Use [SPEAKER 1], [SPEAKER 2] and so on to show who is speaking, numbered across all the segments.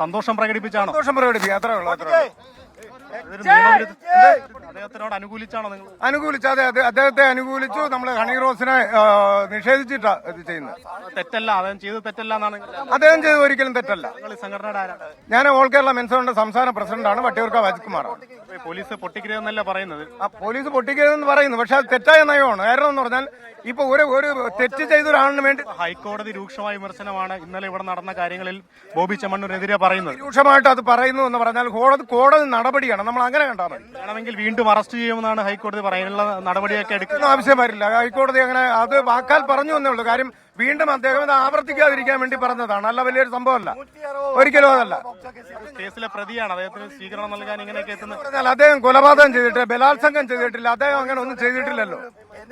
[SPEAKER 1] സന്തോഷം പ്രകടിപ്പിച്ചാണോ?
[SPEAKER 2] സന്തോഷം പ്രകടിപ്പിക്കുക. അത്രേ ഉള്ളൂ അത്രേ
[SPEAKER 1] അദ്ദേഹത്തിനോട് അനുകൂലിച്ചാണോ നിങ്ങൾ?
[SPEAKER 2] അനുകൂലിച്ചു. അതെ അതെ അദ്ദേഹത്തെ അനുകൂലിച്ചു. നമ്മൾ ഹണി റോസിനെ നിഷേധിച്ചിട്ടാ ഇത് ചെയ്യുന്നത്.
[SPEAKER 1] തെറ്റല്ല അദ്ദേഹം ചെയ്ത് തെറ്റല്ല എന്നാണ്
[SPEAKER 2] അദ്ദേഹം ചെയ്ത് ഒരിക്കലും തെറ്റല്ല. ഞാൻ ഓൾ കേരള മെൻസോണിന്റെ സംസ്ഥാന പ്രസിഡന്റാണ് വട്ടിയൂർക്ക
[SPEAKER 1] ഈ പോലീസ് പൊട്ടിക്കരുതെന്നല്ല പറയുന്നത്?
[SPEAKER 2] ആ പോലീസ് പൊട്ടിക്കരുതെന്ന് പറയുന്നു. പക്ഷെ അത് തെറ്റായ നയമാണ്. കാരണം എന്ന് പറഞ്ഞാൽ ഇപ്പൊ ഒരു ഒരു തെറ്റ് ചെയ്ത ഒരാളിന് വേണ്ടി
[SPEAKER 1] ഹൈക്കോടതി രൂക്ഷമായ വിമർശനമാണ് ഇന്നലെ ഇവിടെ നടന്ന കാര്യങ്ങളിൽ ബോബി ചെമ്മണ്ണൂരെതിരെ പറയുന്നത്.
[SPEAKER 2] രൂക്ഷമായിട്ട് അത് പറയുന്നു എന്ന് പറഞ്ഞാൽ കോടതി കോടതി നടപടിയാണ്. നമ്മൾ അങ്ങനെ കണ്ടാൽ മതി.
[SPEAKER 1] വേണമെങ്കിൽ വീണ്ടും അറസ്റ്റ് ചെയ്യുമെന്നാണ് ഹൈക്കോടതി പറയാനുള്ള നടപടിയൊക്കെ
[SPEAKER 2] എടുക്കുന്ന ആവശ്യം വരില്ല. ഹൈക്കോടതി അങ്ങനെ അത് വാക്കാൽ പറഞ്ഞു എന്നേ ഉള്ളൂ. കാര്യം വീണ്ടും അദ്ദേഹം ഇത് ആവർത്തിക്കാതിരിക്കാൻ വേണ്ടി പറഞ്ഞതാണ്. അല്ല വലിയൊരു സംഭവമല്ല. ഒരിക്കലും അതല്ല.
[SPEAKER 1] കേസിലെ പ്രതിയാണ്. അദ്ദേഹത്തിന് സ്വീകരണം നൽകാൻ ഇങ്ങനെയൊക്കെ
[SPEAKER 2] അദ്ദേഹം കൊലപാതകം ചെയ്തിട്ട് ബലാത്സംഗം ചെയ്തിട്ടില്ല. അദ്ദേഹം അങ്ങനെ ഒന്നും ചെയ്തിട്ടില്ലല്ലോ.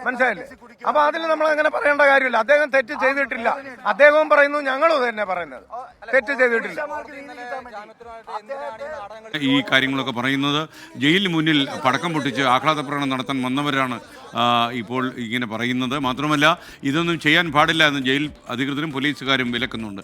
[SPEAKER 2] മനസ്സിലായില്ലേ? അപ്പൊ അതിൽ നമ്മൾ അങ്ങനെ പറയേണ്ട കാര്യമില്ല. അദ്ദേഹം തെറ്റ് ചെയ്തിട്ടില്ല. അദ്ദേഹവും പറയുന്നു ഞങ്ങളും തന്നെ പറയുന്നത്. തെറ്റ് ചെയ്തിട്ടില്ല.
[SPEAKER 3] ഈ കാര്യങ്ങളൊക്കെ പറയുന്നത്? ജയിലിന് മുന്നിൽ പടക്കം പൊട്ടിച്ച് ആഹ്ലാദ പ്രകടനം നടത്താൻ വന്നവരാണ് ഇപ്പോൾ ഇങ്ങനെ പറയുന്നത്. മാത്രമല്ല ഇതൊന്നും ചെയ്യാൻ പാടില്ല എന്ന് ജയിൽ അധികൃതരും പോലീസുകാരും വിലക്കുന്നുണ്ട്.